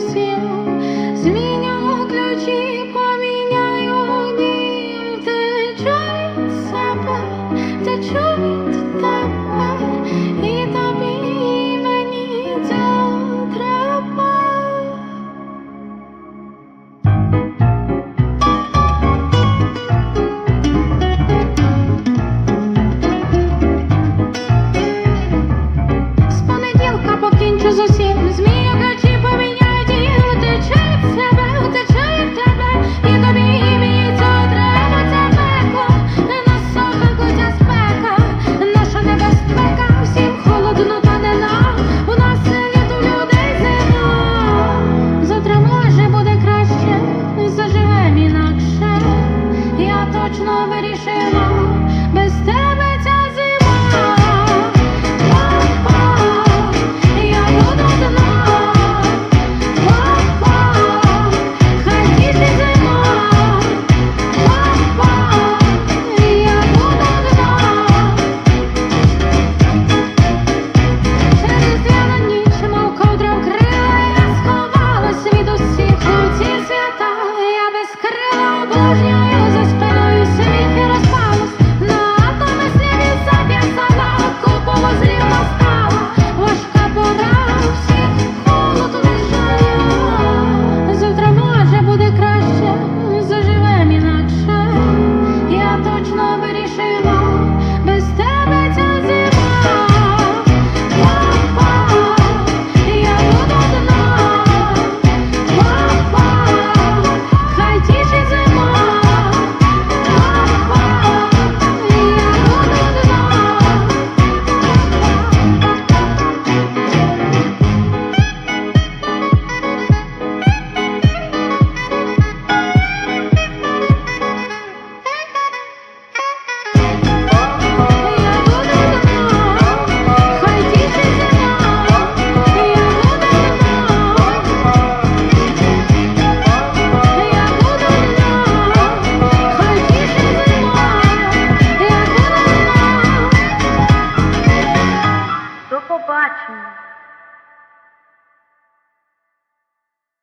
усім, зміню ключі, поміняю дім, втечу від себе, втечу від мені цього треба. точно вирішила. ótimo.